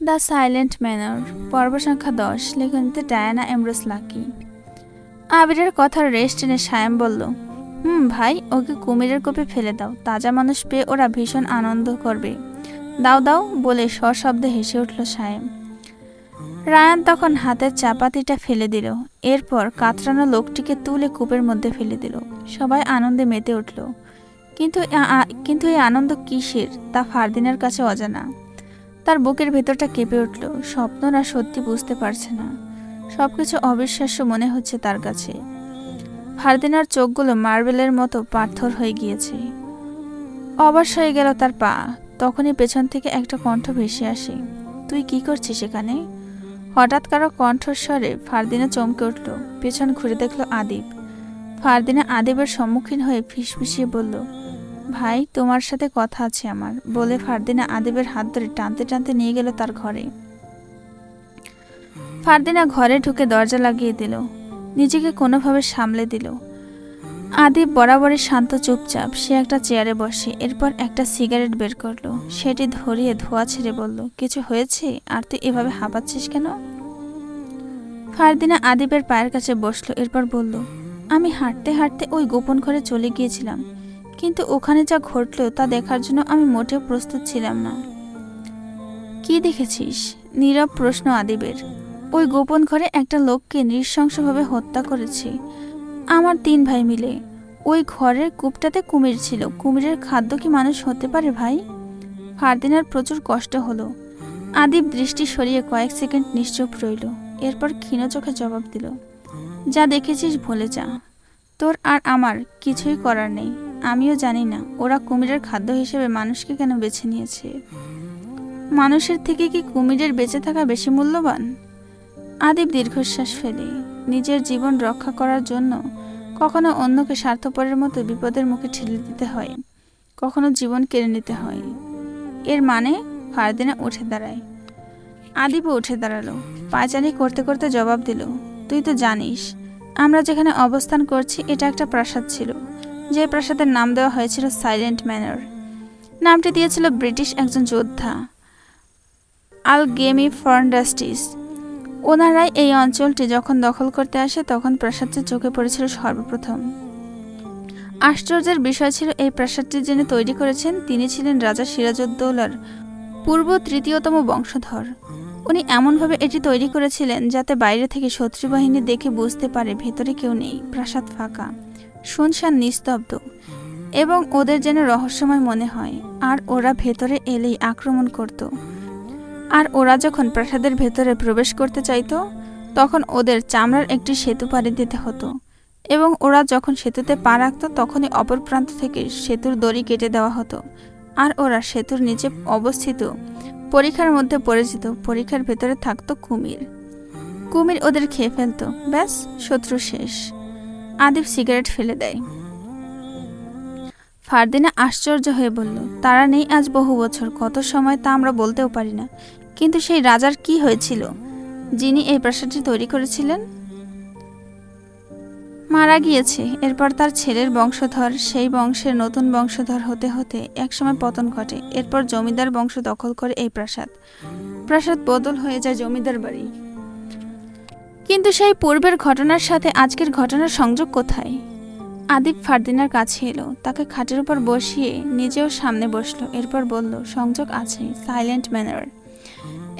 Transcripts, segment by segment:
The silent manor, পর্ব সংখ্যা দশ, লেখনীতে ডায়ানা এমরোস লাকি। আবিরের কথার রেস্ট টেনে সায়াম বলল, হুম ভাই, ওকে কুমিরের কোপে ফেলে দাও, তাজা মানুষ পেয়ে ওরা ভীষণ আনন্দ করবে। দাও দাও, বলে সশব্দে হেসে উঠল সায়েম। রায়ান তখন হাতের চাপাতিটা ফেলে দিল, এরপর কাতরানো লোকটিকে তুলে কূপের মধ্যে ফেলে দিল। সবাই আনন্দে মেতে উঠল, কিন্তু কিন্তু এই আনন্দ কিসের? তা ফারদিনের কাছে অজানা। তার বুকের ভেতরটা কেঁপে উঠল। স্বপ্ন না সত্যি বুঝতে পারছে না। সবকিছু অবিশ্বাস্য মনে হচ্ছে তার কাছে। ফারদিনার চোখগুলো মার্বেলের মতো পাথর হয়ে গিয়েছে। অবাস হয়ে গেল তার পা। তখনই পেছন থেকে একটা কণ্ঠ ভেসে আসে। তুই কি করছিস এখানে? হঠাৎ কারও কণ্ঠস্বরে ফারদিনা চমকে উঠল। পেছন ঘুরে দেখল আদিব। ফারদিনা আদিবের সম্মুখীন হয়ে ফিসফিসিয়ে বলল ভাই, তোমার সাথে কথা আছে আমার। বলে ফারদিনা আদিবের হাত ধরে টানতে টানতে নিয়ে গেল তার ঘরে। ফারদিনা ঘরে ঢুকে দরজা লাগিয়ে দিল। নিজেকে কোনোভাবে সামলে দিল। আদিব বরাবরই শান্ত চুপচাপ, সে একটা চেয়ারে বসে, এরপর একটা সিগারেট বের করল। সেটি ধরিয়ে ধোয়া ছেড়ে বলল, কিছু হয়েছে? আর তুই এভাবে হাঁপাচ্ছিস কেন? ফারদিনা আদিবের পায়ের কাছে বসল, এরপর বলল, আমি হাঁটতে হাঁটতে ওই গোপন ঘরে চলে গিয়েছিলাম। কিন্তু ওখানে যা ঘটলো তা দেখার জন্য আমি মোটেও প্রস্তুত ছিলাম না। কি দেখেছিস? নীরব প্রশ্ন আদিবের। ওই গোপন ঘরে একটা লোককে নৃশংসভাবে হত্যা করেছি। আমার তিন ভাই মিলে। ওই ঘরের কূপটাতে কুমির ছিল। কুমিরের খাদ্য কি মানুষ হতে পারে ভাই? ফারদিনার প্রচুর কষ্ট হলো। আদিব দৃষ্টি সরিয়ে কয়েক সেকেন্ড নিশ্চুপ রইল। এরপর ক্ষীণ চোখে জবাব দিল, যা দেখেছিস ভুলে যা। তোর আর আমার কিছুই করার নেই। আমিও জানি না, ওরা কুমিরের খাদ্য হিসেবে মানুষকে কেন বেছে নিয়েছে? মানুষের থেকে কি কুমিরের বেঁচে থাকা বেশি মূল্যবান? আদিব দীর্ঘশ্বাস ফেলে, নিজের জীবন রক্ষা করার জন্য কখনো অন্যকে স্বার্থপরের মতো বিপদের মুখে ঠেলে দিতে হয়, কখনো জীবন কেড়ে নিতে হয়। এর মানে ফারদিনা উঠে দাঁড়ায়। আদিবও উঠে দাঁড়াল পায়চারি করতে করতে জবাব দিল, তুই তো জানিস, আমরা যেখানে অবস্থান করছি, এটা একটা প্রাসাদ ছিল। যে প্রাসাদের নাম দেওয়া হয়েছিল সাইলেন্ট ম্যানর। নামটি দিয়েছিল ব্রিটিশ একজন যোদ্ধা আল গেমি ফর্নডাস্টিস। ওনারাই এই অঞ্চলটি যখন দখল করতে আসে, তখন প্রাসাদটি চোখে পড়েছিল সর্বপ্রথম। আশ্চর্যের বিষয় ছিল, এই প্রাসাদটি যিনি তৈরি করেছেন, তিনি ছিলেন রাজা সিরাজউদ্দৌলার পূর্ব তৃতীয়তম বংশধর। উনি এমনভাবে এটি তৈরি করেছিলেন যাতে বাইরে থেকে শত্রু বাহিনী দেখে বুঝতে পারে, ভেতরে কেউ নেই, প্রাসাদ ফাঁকা। শুনশান নিস্তব্ধ এবং ওদের যেন রহস্যময় মনে হয়। আর ওরা ভেতরে এলেই আক্রমণ করত। আর ওরা যখন প্রাসাদের ভেতরে প্রবেশ করতে চাইতো, তখন ওদের চামড়ার একটি সেতু পাড়ি দিতে হতো এবং ওরা যখন সেতুতে পা রাখতো, তখনই অপর প্রান্ত থেকে সেতুর দড়ি কেটে দেওয়া হতো। আর ওরা সেতুর নিচে অবস্থিত পরীক্ষার মধ্যে পড়ে যেত। পরীক্ষার ভেতরে থাকতো কুমির। কুমির ওদের খেয়ে ফেলতো। ব্যাস, শত্রু শেষ। আদিব সিগারেট ফেলে দেয়। ফারদিনা আশ্চর্য হয়ে বলল, তারা নেই আজ বহু বছর, কত সময় তা আমরা বলতেও পারি না। কিন্তু সেই রাজার কি হয়েছিল? যিনি এই প্রাসাদটি তৈরি করেছিলেন? মারা গিয়েছে, এরপর তার ছেলের বংশধর, সেই বংশের নতুন বংশধর হতে হতে একসময় পতন ঘটে, এরপর জমিদার বংশ দখল করে এই প্রাসাদ। প্রাসাদ বদল হয়ে যায় জমিদার বাড়ি। কিন্তু সেই পূর্বের ঘটনার সাথে আজকের ঘটনার সংযোগ কোথায়? আদিব ফারদিনার কাছে এলো, তাকে খাটের উপর বসিয়ে নিজেও সামনে বসল, এরপর বলল, সংযোগ আছে সাইলেন্ট ম্যানার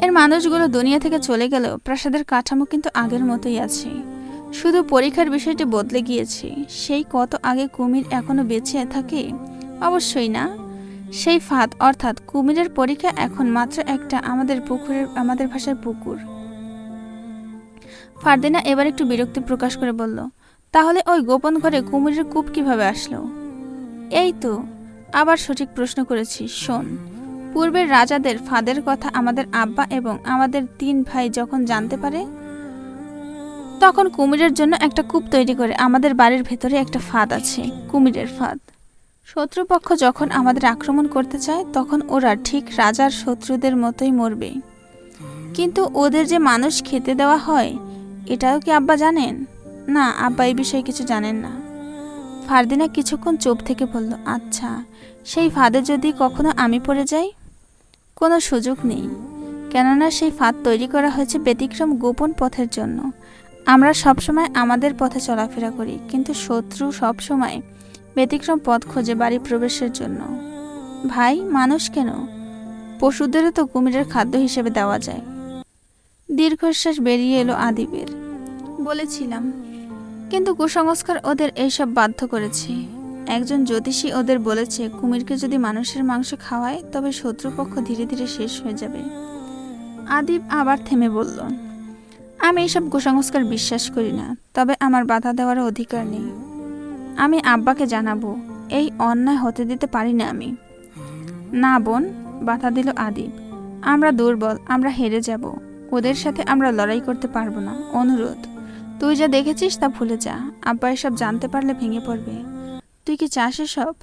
এর মানুষগুলো দুনিয়া থেকে চলে গেলেও প্রাসাদের কাঠামো কিন্তু আগের মতোই আছে। শুধু পরীক্ষার বিষয়টি বদলে গিয়েছে, সেই কত আগে কুমির এখনও বেঁচে থাকে? অবশ্যই না। সেই ফাঁদ, অর্থাৎ কুমিরের পরীক্ষা এখন মাত্র একটা আমাদের পুকুরের, আমাদের ভাষায় পুকুর। ফারদিনা এবার একটু বিরক্তি প্রকাশ করে বলল, তাহলে ওই গোপন ঘরে কুমিরের কূপ কীভাবে আসলো? এই তো, আবার সঠিক প্রশ্ন করেছি, শোন। পূর্বের রাজাদের ফাঁদের কথা আমাদের আব্বা এবং আমাদের তিন ভাই যখন জানতে পারে, তখন কুমিরের জন্য একটা কূপ তৈরি করে আমাদের বাড়ির ভেতরে একটা ফাঁদ আছে, কুমিরের ফাঁদ। শত্রুপক্ষ যখন আমাদের আক্রমণ করতে চায়, তখন ওরা ঠিক রাজার শত্রুদের মতোই মরবে। কিন্তু ওদের যে মানুষ খেতে দেওয়া হয় এটাও কি আব্বা জানেন? না, আব্বা এই বিষয়ে কিছু জানেন না। ফারদিনা কিছুক্ষণ চুপ থেকে বলল আচ্ছা সেই ফাঁদে যদি কখনো আমি পড়ে যাই? কোনো সুযোগ নেই। কেননা সেই ফাঁদ তৈরি করা হয়েছে ব্যতিক্রম গোপন পথের জন্য। আমরা সবসময় আমাদের পথে চলাফেরা করি, কিন্তু শত্রু সবসময় ব্যতিক্রম পথ খোঁজে বাড়ি প্রবেশের জন্য। ভাই, মানুষ কেন? পশুদেরও তো কুমিরের খাদ্য হিসেবে দেওয়া যায়। দীর্ঘশ্বাস বেরিয়ে এলো আদিবের। বলেছিলাম, কিন্তু কুসংস্কার ওদের এইসব বাধ্য করেছে। একজন জ্যোতিষী ওদের বলেছে, কুমিরকে যদি মানুষের মাংস খাওয়ায়, তবে শত্রুপক্ষ ধীরে ধীরে শেষ হয়ে যাবে। আদিব আবার থেমে বলল, আমি এইসব কুসংস্কার বিশ্বাস করি না, তবে আমার বাধা দেওয়ার অধিকার নেই। আমি আব্বাকে জানাব, এই অন্যায় হতে দিতে পারি না আমি। না বোন, বাধা দিল আদিব, আমরা দুর্বল, আমরা হেরে যাব। ওদের সাথে আমরা লড়াই করতে পারব না। অনুরোধ, তুই যা দেখেছিস তা ভুলে যা। আব্বা এসব জানতে পারলে ভেঙে পড়বে। তুই কি চাস এসব?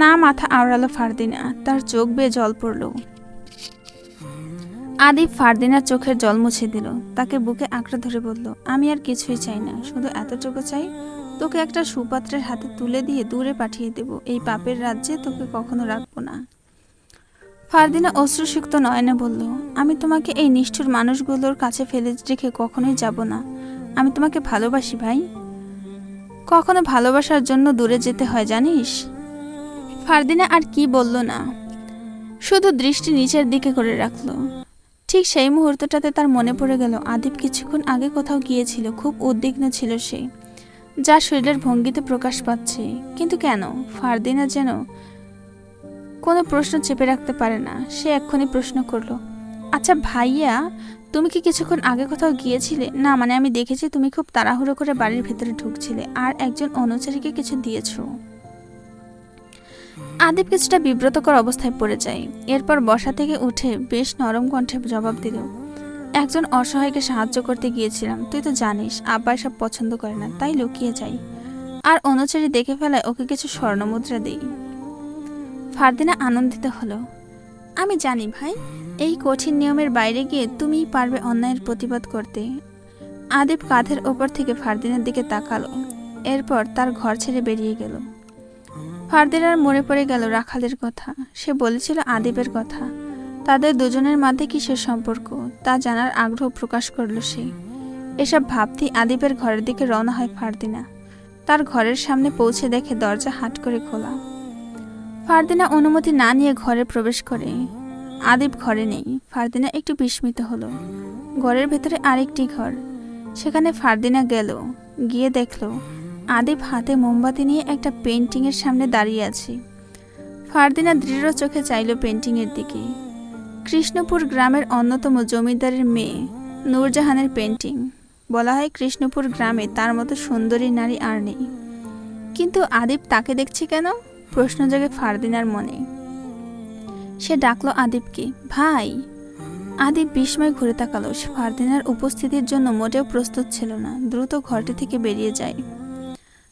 না, মাথা আওড়ালো ফারদিনা। তার চোখ বেয়ে জল পড়ল। আদিব ফারদিনার চোখের জল মুছে দিল। তাকে বুকে আঁকড়ে ধরে বলল, আমি আর কিছুই চাই না। শুধু এতটুকু চাই, তোকে একটা সুপাত্রের হাতে তুলে দিয়ে দূরে পাঠিয়ে দেব। এই পাপের রাজ্যে তোকে কখনো রাখব না। ফারদিনা অশ্রুসিক্ত নয়নে বলল, আমি তোমাকে এই নিষ্ঠুর মানুষগুলোর কাছে ফেলে রেখে কখনোই যাব না। আমি তোমাকে ভালোবাসি ভাই। কখনো ভালোবাসার জন্য দূরে যেতে হয়, জানিস? ফারদিনা আর কি বলল না। শুধু দৃষ্টি নিচের দিকে করে রাখল। ঠিক সেই মুহূর্তটাতে তার মনে পড়ে গেল, আদিব কিছুক্ষণ আগে কোথাও গিয়েছিল, খুব উদ্বিগ্ন ছিল সে, যা শরীরের ভঙ্গিতে প্রকাশ পাচ্ছে। কিন্তু কেন? ফারদিনা যেন কোনো প্রশ্ন চেপে রাখতে পারে না। সে এক্ষুনি প্রশ্ন করল আচ্ছা ভাইয়া, তুমি কি কিছুক্ষণ আগে কোথাও গিয়েছিলে? না মানে আমি দেখেছি তুমি খুব তাড়াহুড়ো করে বাড়ির ভেতরে ঢুকছিলে, আর একজন অনুচারীকে কিছু দিয়েছ। আদিব কিছুটা বিব্রতকর অবস্থায় পড়ে যায়। এরপর বসা থেকে উঠে বেশ নরম কণ্ঠে জবাব দিল, একজন অসহায়কে সাহায্য করতে গিয়েছিলাম, তুই তো জানিস, আব্বা সব পছন্দ করে না, তাই লুকিয়ে যাই। আর অনুচারী দেখে ফেলায় ওকে কিছু স্বর্ণমুদ্রা দিই। ফারদিনা আনন্দিত হলো। আমি জানি ভাই, এই কঠিন নিয়মের বাইরে গিয়ে তুমিই পারবে অন্যায়ের প্রতিবাদ করতে। আদিব কাঁধের ওপর থেকে ফারদিনের দিকে তাকালো। এরপর তার ঘর ছেড়ে বেরিয়ে গেল। ফারদিনার মনে পড়ে গেল রাখালের কথা। সে বলেছিল আদিবের কথা। তাদের দুজনের মধ্যে কিসের সম্পর্ক, তা জানার আগ্রহ প্রকাশ করল সে। এসব ভাবতেই আদিবের ঘরের দিকে রওনা হয় ফারদিনা। তার ঘরের সামনে পৌঁছে দেখে দরজা হাট করে খোলা। ফারদিনা অনুমতি না নিয়ে ঘরে প্রবেশ করে। আদিব ঘরে নেই। ফারদিনা একটু বিস্মিত হলো। ঘরের ভেতরে আরেকটি ঘর। সেখানে ফারদিনা গেল, গিয়ে দেখল আদিব হাতে মোমবাতি নিয়ে একটা পেন্টিংয়ের সামনে দাঁড়িয়ে আছে। ফারদিনা দৃঢ় চোখে চাইল পেন্টিংয়ের দিকে। কৃষ্ণপুর গ্রামের অন্যতম জমিদারের মেয়ে, নূরজাহানের পেন্টিং বলা হয় কৃষ্ণপুর গ্রামে তার মতো সুন্দরী নারী আর নেই। কিন্তু আদিব তাকে দেখছে কেন? প্রশ্ন জাগে ফারদিনার মনে। সে ডাকলো আদিবকে, ভাই। আদিব বিস্ময় ঘুরে তাকালো। সে ফারদিনার উপস্থিতির জন্য মোটেও প্রস্তুত ছিল না। দ্রুত ঘরটি থেকে বেরিয়ে যায়।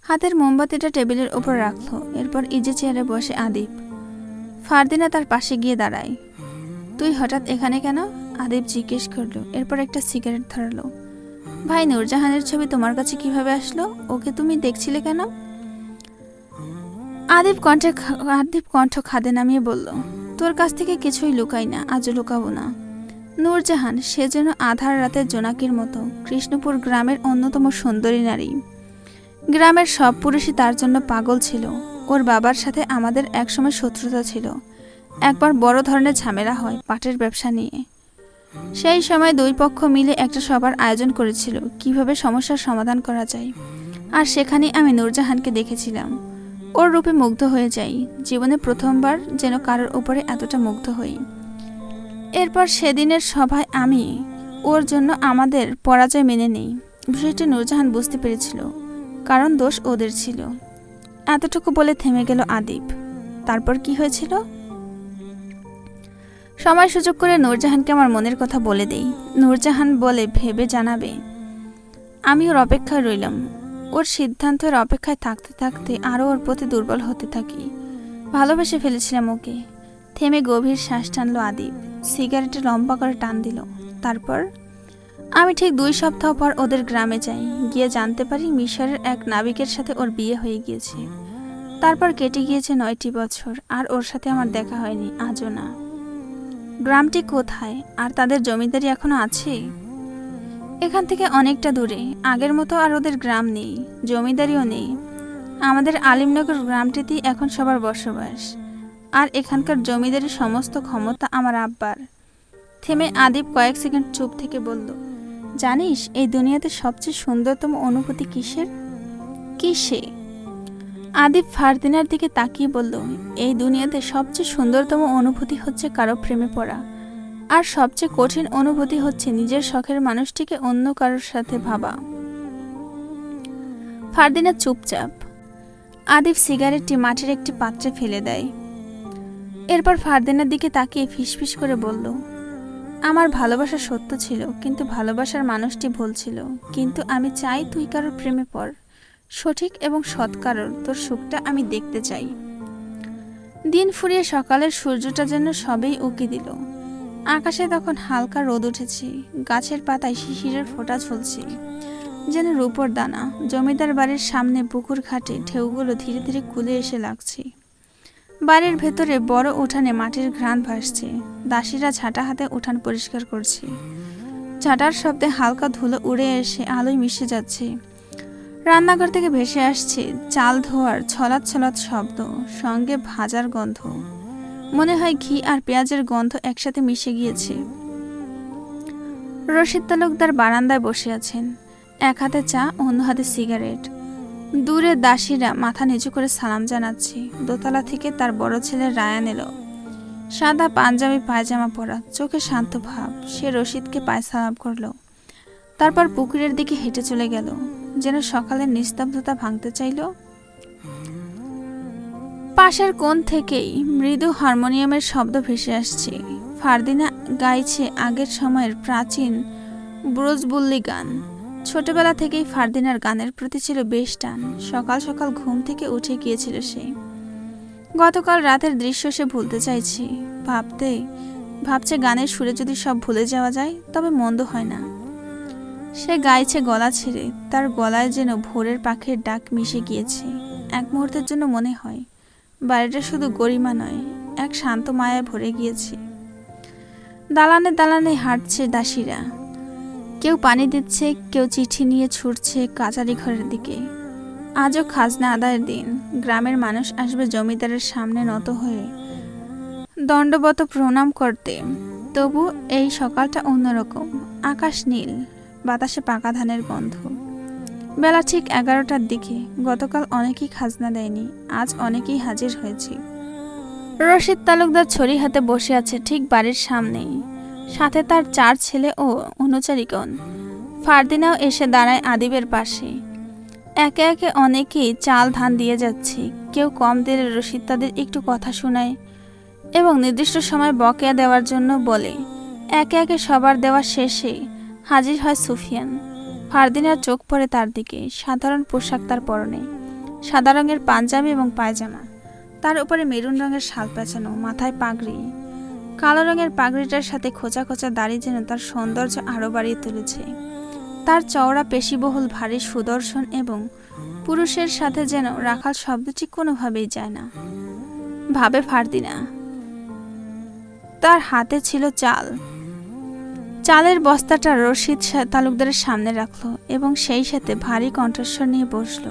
হাতের মোমবাতিটা টেবিলের ওপর রাখল। এরপর ইজে চেয়ারে বসে আদিব, ফারদিনা তার পাশে গিয়ে দাঁড়ায়। তুই হঠাৎ এখানে কেন? আদিব জিজ্ঞেস করল। এরপর একটা সিগারেট ধরালো, ভাই, নূরজাহানের ছবি তোমার কাছে কীভাবে আসলো? ওকে তুমি দেখছিলে কেন? আদিব কণ্ঠে আদিব কণ্ঠ খাদে নামিয়ে বলল, তোর কাছ থেকে কিছুই লুকাই না, আজও লুকাবো না। নূরজাহান, সে যেন আধার রাতের জোনাকির মতো, কৃষ্ণপুর গ্রামের অন্যতম সুন্দরী নারী। গ্রামের সব পুরুষই তার জন্য পাগল ছিল। ওর বাবার সাথে আমাদের একসময় শত্রুতা ছিল। একবার বড় ধরনের ঝামেলা হয় পাটের ব্যবসা নিয়ে। সেই সময় দুই পক্ষ মিলে একটা সভার আয়োজন করেছিল, কীভাবে সমস্যার সমাধান করা যায়। আর সেখানে আমি নূরজাহানকে দেখেছিলাম। ওর রূপে মুগ্ধ হয়ে যাই। জীবনে প্রথমবার যেন কারোর উপরে এতটা মুগ্ধ হই। এরপর সেদিনের সভায় আমি ওর জন্য আমাদের পরাজয় মেনে নেই। বিষয়টি নূরজাহান বুঝতে পেরেছিল, কারণ দোষ ওদের ছিল। এতটুকু বলে থেমে গেল আদিব তারপর কি হয়েছিল? সময় সুযোগ করে নূরজাহানকে আমার মনের কথা বলে দেই। নূরজাহান বলে ভেবে জানাবে আমি ওর অপেক্ষায় রইলাম। ওর সিদ্ধান্তের অপেক্ষায় থাকতে থাকতে আরও ওর প্রতি দুর্বল হতে থাকি। ভালোবেসে ফেলেছিলাম ওকে। থেমে গভীর শ্বাস টানলো আদিব। সিগারেটে লম্বা করে টান দিল। তারপর, আমি ঠিক দুই সপ্তাহ পর ওদের গ্রামে যাই। গিয়ে জানতে পারি মিশরের এক নাবিকের সাথে ওর বিয়ে হয়ে গিয়েছে। তারপর কেটে গিয়েছে নয়টি বছর, আর ওর সাথে আমার দেখা হয়নি, আজও না। গ্রামটি কোথায়? আর তাদের জমিদারি এখনও আছে? এখান থেকে অনেকটা দূরে। আগের মতো আর ওদের গ্রাম নেই, জমিদারিও নেই। আমাদের আলিমনগর গ্রামটিতেই এখন সবার বসবাস। আর এখানকার জমিদারি সমস্ত ক্ষমতা আমার আব্বার। থেমে আদিব কয়েক সেকেন্ড চুপ থেকে বলল, জানিস, এই দুনিয়াতে সবচেয়ে সুন্দরতম অনুভূতি কিসের? কিসে? আদিব ফারদিনার দিকে তাকিয়ে বলল, এই দুনিয়াতে সবচেয়ে সুন্দরতম অনুভূতি হচ্ছে কারও প্রেমে পড়া। আর সবচেয়ে কঠিন অনুভূতি হচ্ছে নিজের শখের মানুষটিকে অন্য কারোর সাথে ভাবা। ফারদিনা চুপচাপ। আদিব সিগারেটটি মাটির একটি পাত্রে ফেলে দেয়। এরপর ফারদিনার দিকে তাকিয়ে ফিসফিস করে বলল, আমার ভালোবাসা সত্য ছিল, কিন্তু ভালোবাসার মানুষটি ভুল ছিল। কিন্তু আমি চাই তুই কারোর প্রেমে পড়। সঠিক এবং সৎ কারোর, তোর সুখটা আমি দেখতে চাই। দিন ফুরিয়ে সকালের সূর্যটা যেন সবেই উকি দিল। আকাশে তখন হালকা রোদ উঠেছে, গাছের পাতায় শিশিরের ফোঁটা ঝুলছে। যেন রূপর দানা, জমিদার বাড়ির সামনে পুকুর ঘাটে ঢেউগুলো ধীরে ধীরে কুলে এসে লাগছে। বাড়ির ভেতরে বড় উঠানে মাটির ঘ্রাণ ভাসছে, দাসীরা ঝাঁটা হাতে উঠান পরিষ্কার করছে। ঝাঁটার শব্দে হালকা ধুলো উড়ে এসে আলোয় মিশে যাচ্ছে। রান্নাঘর থেকে ভেসে আসছে চাল ধোয়ার ছলাৎ ছলাৎ শব্দ, সঙ্গে ভাজার গন্ধ। মনে হয় ঘি আর পেঁয়াজের গন্ধ একসাথে মিশে গিয়েছে। রশিদ তালুকদার বারান্দায় বসে আছেন। এক হাতে চা, অন্য হাতে সিগারেট। দূরে দাসীরা মাথা নিচু করে সালাম জানাচ্ছে। দোতলা থেকে তার বড় ছেলে রায়ান এলো। সাদা পাঞ্জাবি পায়জামা পরা, চোখে শান্ত ভাব। সে রশিদকে পায় সালাম করল। তারপর পুকুরের দিকে হেঁটে চলে গেল। যেন সকালের নিস্তব্ধতা ভাঙতে চাইল। পাশের কোণ থেকেই মৃদু হারমোনিয়ামের শব্দ ভেসে আসছে। ফারদিনা গাইছে আগের সময়ের প্রাচীন ব্রোজবুল্লি গান। ছোটবেলা থেকেই ফারদিনার গানের প্রতি ছিল বেশ টান। সকাল সকাল ঘুম থেকে উঠে গিয়েছিল সে। গতকাল রাতের দৃশ্য সে ভুলতে চাইছে। ভাবতে, ভাবছে গানের সুরে যদি সব ভুলে যাওয়া যায়, তবে মন্দ হয় না। সে গাইছে গলা ছেড়ে, তার গলায় যেন ভোরের পাখির ডাক মিশে গিয়েছে। এক মুহূর্তের জন্য মনে হয় বাড়িটা শুধু গরিমা নয়, এক শান্ত মায়ায় ভরে গিয়েছে। দালানে দালানে হাঁটছে দাসীরা। কেউ পানি দিচ্ছে, কেউ চিঠি নিয়ে ছুটছে কাচারি ঘরের দিকে। আজও খাজনা আদায়ের দিন, গ্রামের মানুষ আসবে জমিদারের সামনে নত হয়ে। দণ্ডবত প্রণাম করতে, তবু এই সকালটা অন্যরকম, আকাশ নীল, বাতাসে পাকা ধানের গন্ধ। বেলা ঠিক এগারোটার দিকে। গতকাল অনেকেই খাজনা দেয়নি। আজ অনেকেই হাজির হয়েছি। রশিদ তালুকদার ছড়ি হাতে বসে আছে ঠিক বাড়ির সামনেই। সাথে তার চার ছেলে ও অনুচারীগণ। ফারদিনাও এসে দাঁড়ায় আদিবের পাশে। একে একে অনেকেই চাল ধান দিয়ে যাচ্ছে। কেউ কম দিলে রশিদ তাদের একটু কথা শোনায় এবং নির্দিষ্ট সময় বকেয়া দেওয়ার জন্য বলে, একে একে সবার দেওয়া শেষে হাজির হয় সুফিয়ান। ফারদিনার চোখ পড়ে তার দিকে, সাধারণ পোশাক তার পরনে, সাদা রঙের পাঞ্জাবি এবং পায়জামা। তার উপরে মেরুন রঙের শাল পেঁচানো, মাথায় পাগড়ি। কালো রঙের পাগড়িটার সাথে খোঁচা খোঁচা দাড়ি যেন তার সৌন্দর্য আরও বাড়িয়ে তুলেছে। তার চওড়া পেশিবহুল ভারী সুদর্শন এবং পুরুষের সাথে যেন রাখাল শব্দটি কোনোভাবেই যায় না। ভাবে ফারদিনা, তার হাতে ছিল চাল। চালের বস্তাটা রশিদ তালুকদারের সামনে রাখল এবং সেই সাথে ভারী কণ্ঠস্বর নিয়ে বসল।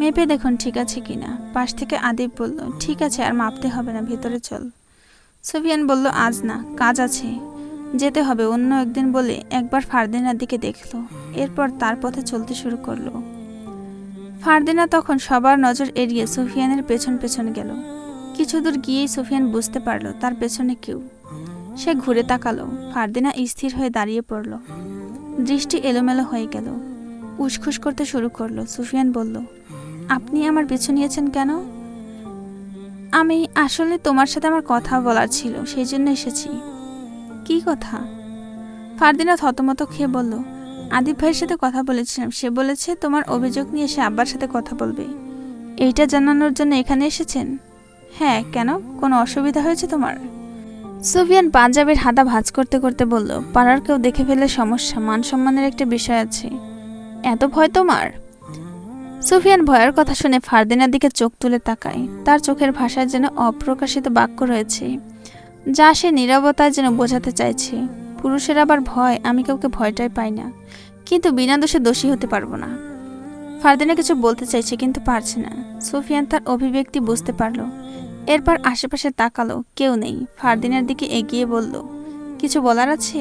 মেপে দেখুন ঠিক আছে কিনা। পাশ থেকে আদিব বলল, ঠিক আছে, আর মাপতে হবে না, ভেতরে চল। সুফিয়ান বলল, আজ না, কাজ আছে। যেতে হবে, অন্য একদিন বলে একবার ফারদিনার দিকে দেখল। এরপর তার পথে চলতে শুরু করল। ফারদিনা তখন সবার নজর এড়িয়ে সুফিয়ানের পেছন পেছন গেল। কিছু দূর গিয়েই সুফিয়ান বুঝতে পারল, তার পেছনে কেউ। সে ঘুরে তাকালো। ফারদিনা স্থির হয়ে দাঁড়িয়ে পড়ল। দৃষ্টি এলোমেলো হয়ে গেল। উসখুস করতে শুরু করল। সুফিয়ান বলল, আপনি আমার পিছু নিয়েছেন কেন? আমি আসলে তোমার সাথে আমার কথা বলার ছিল, সেই জন্য এসেছি। কি কথা? ফারদিনা থতমত খেয়ে বলল, আদিব ভাইয়ের সাথে কথা বলেছিলাম। সে বলেছে তোমার অভিযোগ নিয়ে সে আব্বার সাথে কথা বলবে। এইটা জানানোর জন্য এখানে এসেছেন? হ্যাঁ কেন? কোনো অসুবিধা হয়েছে তোমার? সুফিয়ান পাঞ্জাবের হাতা ভাঁজ করতে করতে বলল, পাড়ার কেউ দেখে ফেলে সমস্যা, মান সম্মানের একটা বিষয় আছে। এত ভয় তোমার? সুফিয়ান ভয়ের কথা শুনে ফারদিনার দিকে চোখ তুলে তাকায়। তার চোখের ভাষায় যেন অপ্রকাশিত বাক্য রয়েছে। যা সে নীরবতায় যেন বোঝাতে চাইছে, পুরুষের আবার ভয়, আমি কাউকে ভয়টাই পাই না। কিন্তু বিনা দোষে দোষী হতে পারব না। ফারদিনা কিছু বলতে চাইছে, কিন্তু পারছে না। সুফিয়ান তার অভিব্যক্তি বুঝতে পারল। এরপর আশেপাশে তাকালো, কেউ নেই। ফারদিনার দিকে এগিয়ে বলল, কিছু বলার আছে?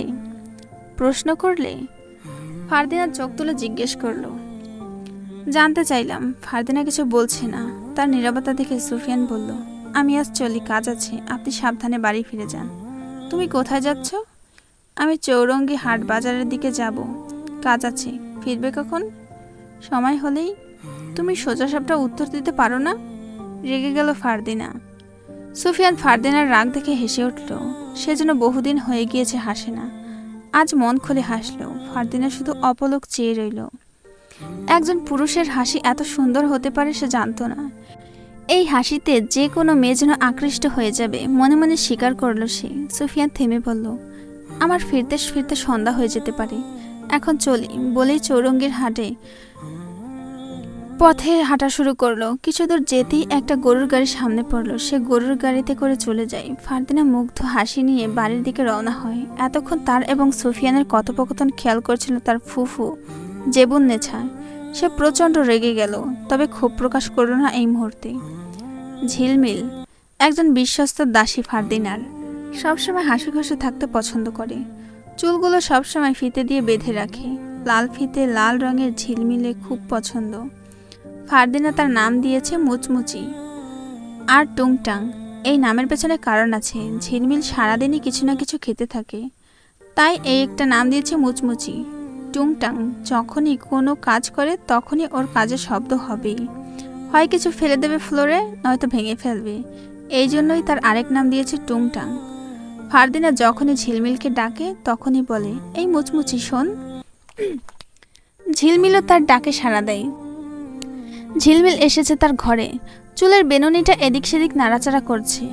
প্রশ্ন করলে? ফারদিনা চোখ তুলে জিজ্ঞেস করল, জানতে চাইলাম, ফারদিনা কিছু বলছে না? তার নিরাপত্তা দেখে সুফিয়ান বলল, আমি আজ চলি, কাজ আছে, আপনি সাবধানে বাড়ি ফিরে যান। তুমি কোথায় যাচ্ছ? আমি চৌরঙ্গি হাট বাজারের দিকে যাব, কাজ আছে, ফিরবে কখন? সময় হলেই। তুমি সোজা সাপটা উত্তর দিতে পারো না? রেগে গেল ফারদিনা। সুফিয়ান ফারদিনার রাগ দেখে হেসে উঠল, সে যেন বহুদিন হয়ে গিয়েছে হাসে না আজ মন খুলে হাসলো, ফারদিনা শুধু অপলক চেয়ে রইল। একজন পুরুষের হাসি এত সুন্দর হতে পারে সে জানতো না। এই হাসিতে যে কোনো মেয়ে যেন আকৃষ্ট হয়ে যাবে, মনে মনে স্বীকার করল সে। সুফিয়ান থেমে বলল, আমার ফিরতে ফিরতে সন্ধ্যা হয়ে যেতে পারে। এখন চলি। বলেই চৌরঙ্গীর হাটে পথে হাঁটা শুরু করল। কিছু দূর যেতেই একটা গরুর গাড়ি সামনে পড়ল। সে গরুর গাড়িতে করে চলে যায়। ফারদিনা মুগ্ধ হাসি নিয়ে বাড়ির দিকে রওনা হয়। এতক্ষণ তার এবং সুফিয়ানের কথোপকথন খেয়াল করছিল তার ফুফু, জেবুন নেছা। সে প্রচণ্ড রেগে গেল, তবে ক্ষোভ প্রকাশ করল না এই মুহূর্তে। ঝিলমিল, একজন বিশ্বস্ত দাসী ফারদিনার। সবসময় হাসি খুশি থাকতে পছন্দ করে। চুলগুলো সবসময় ফিতে দিয়ে বেঁধে রাখে। লাল ফিতে লাল রঙের ঝিলমিলে খুব পছন্দ। ফারদিনা তার নাম দিয়েছে মুচমুচি। আর টুংটাং, এই নামের পেছনে কারণ আছে, ঝিলমিল সারাদিনই কিছু না কিছু খেতে থাকে। তাই এই একটা নাম দিয়েছে মুচমুচি। টুংটাং যখনই কোনো কাজ করে, তখনই ওর কাজের শব্দ হবেই। হয় কিছু ফেলে দেবে ফ্লোরে, নয়তো ভেঙে ফেলবে। এই জন্যই তার আরেক নাম দিয়েছে টুংটাং। ফারদিনা যখনই ঝিলমিলকে ডাকে, তখনই বলে, এই মুচমুচি, শোন। ঝিলমিলও তার ডাকে সাড়া দেয়। ঝিলমিল এসেছে তার ঘরে। চুলের বেনুনিটা এদিক সেদিক নাড়াচাড়া করছে।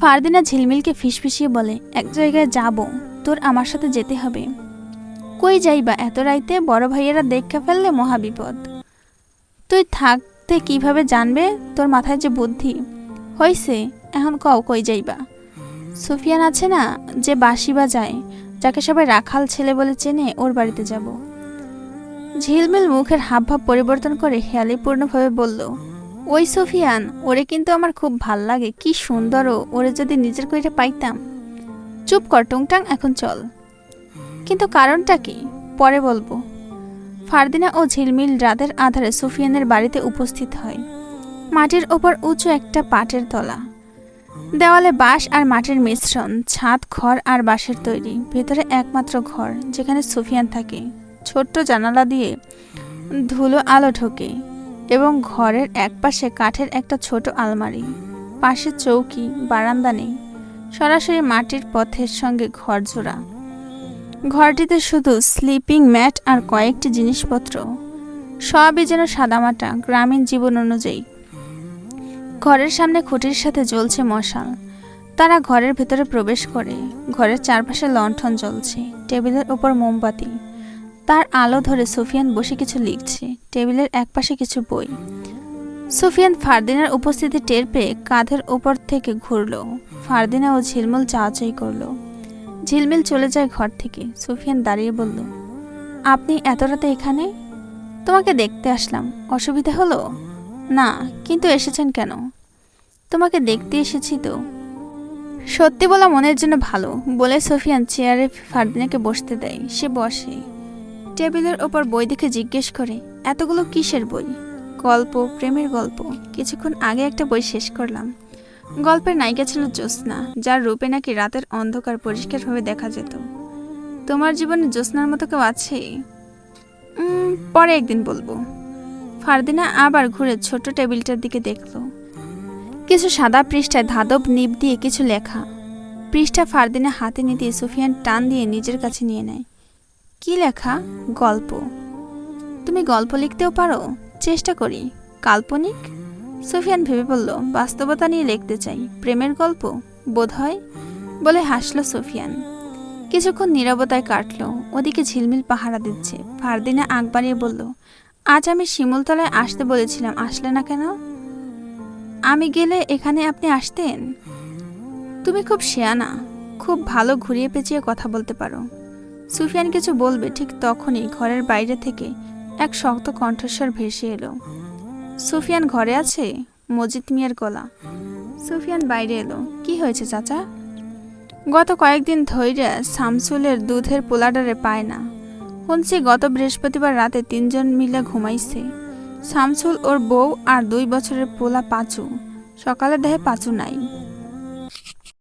ফারদিনা ঝিলমিলকে ফিসফিসিয়ে বলে, এক জায়গায় যাব, তোর আমার সাথে যেতে হবে। কই যাইবা এত রাইতে? বড় ভাইয়েরা দেখে ফেললে মহাবিপদ তুই থাকতে কীভাবে জানবে? তোর মাথায় যে বুদ্ধি। হইছে, এখন কও কই যাইবা? সুফিয়ান আছে না, যে বাসি বা যায় যাকে সবাই রাখাল ছেলে বলে চেনে, ওর বাড়িতে যাব। ঝিলমিল মুখের হাবভাব পরিবর্তন করে হেয়ালিপূর্ণভাবে বলল, ওই সুফিয়ান, ওরে কিন্তু আমার খুব ভালো লাগে। কি সুন্দর ও, ওরে যদি নিজের কইটা পাইতাম। চুপ কর টুংটাং, এখন চল। কিন্তু কারণটা কি? পরে বলব। ফারদিনা ও ঝিলমিল রাতের আধারে সুফিয়ানের বাড়িতে উপস্থিত হয়। মাটির ওপর উঁচু একটা পাটের তলা। দেওয়ালে বাঁশ আর মাটির মিশ্রণ, ছাদ খড় আর বাঁশের তৈরি। ভেতরে একমাত্র ঘর, যেখানে সুফিয়ান থাকে। ছোট্ট জানালা দিয়ে ধুলো আলো ঢোকে এবং ঘরের একপাশে কাঠের একটা ছোট আলমারি। পাশে চৌকি, বারান্দা নেই। সরাসরি মাটির পথের সঙ্গে ঘর জোড়া। ঘরটিতে শুধু স্লিপিং ম্যাট আর কয়েকটি জিনিসপত্র। সবই যেন সাদামাটা গ্রামীণ জীবন অনুযায়ী। ঘরের সামনে খুঁটির সাথে জ্বলছে মশাল। তারা ঘরের ভেতরে প্রবেশ করে। ঘরের চারপাশে লণ্ঠন জ্বলছে। টেবিলের ওপর মোমবাতি। তার আলো ধরে সুফিয়ান বসে কিছু লিখছে। টেবিলের একপাশে কিছু বই। সুফিয়ান ফারদিনার উপস্থিতি টের পেয়ে কাঁধের ওপর থেকে ঘুরল। ফারদিনা ও ঝিলমুল চাওয়াচাই করল। ঝিলমিল চলে যায় ঘর থেকে। সুফিয়ান দাঁড়িয়ে বলল, আপনি এত রাতে এখানে? তোমাকে দেখতে আসলাম। অসুবিধা হলো? না, কিন্তু এসেছেন কেন? তোমাকে দেখতে এসেছি তো। সত্যি বলা মনের জন্য ভালো, বলে সোফিয়ান চেয়ারে ফারদিনাকে বসতে দেয়। সে বসে। টেবিলের ওপর বই দেখে জিজ্ঞেস করে, এতগুলো কিসের বই? গল্প, প্রেমের গল্প। কিছুক্ষণ আগে একটা বই শেষ করলাম। গল্পের নায়িকা ছিল জ্যোৎস্না, যার রূপে নাকি রাতের অন্ধকার পরিষ্কারভাবে দেখা যেত। তোমার জীবনে জ্যোৎস্নার মতো কেউ আছে? পরে একদিন বলব। ফারদিনা আবার ঘুরে ছোট টেবিলটার দিকে দেখল। কিছু সাদা পৃষ্ঠায় ধাদব নিপ দিয়ে কিছু লেখা। পৃষ্ঠা ফারদিনা হাতে নিতে সুফিয়ান টান দিয়ে নিজের কাছে নিয়ে নেয়। কি লেখা? গল্প। তুমি গল্প লিখতেও পারো? চেষ্টা করি। কাল্পনিক? সুফিয়ান ভেবে বলল, বাস্তবতা নিয়ে লিখতে চাই। প্রেমের গল্প? বোধ হয়? বলে হাসল সুফিয়ান। কিছুক্ষণ নীরবতায় কাটল। ওদিকে ঝিলমিল পাহারা দিচ্ছে। ফারদিনা আগ বাড়িয়ে বলল, আজ আমি শিমুলতলায় আসতে বলেছিলাম। আসলে না কেন? আমি গেলে এখানে আপনি আসতেন? তুমি খুব শেয়ানা খুব ভালো ঘুরিয়ে পেঁচিয়ে কথা বলতে পারো। সুফিয়ান কিছু বলবে ঠিক তখনই ঘরের বাইরে থেকে এক শক্ত কণ্ঠস্বর ভেসে এলো। সুফিয়ান ঘরে আছে? মজিদ মিয়ার গলা। সুফিয়ান বাইরে এলো। কি হয়েছে চাচা? গত কয়েকদিন ধৈর্য শামসুলের দুধের পোলাডারে পায় না। শুনছি গত বৃহস্পতিবার রাতে তিনজন মিলে ঘুমাইছে। শামসুল ওর বউ আর দুই বছরের পোলা পাঁচু। সকালে দেহে পাঁচু নাই।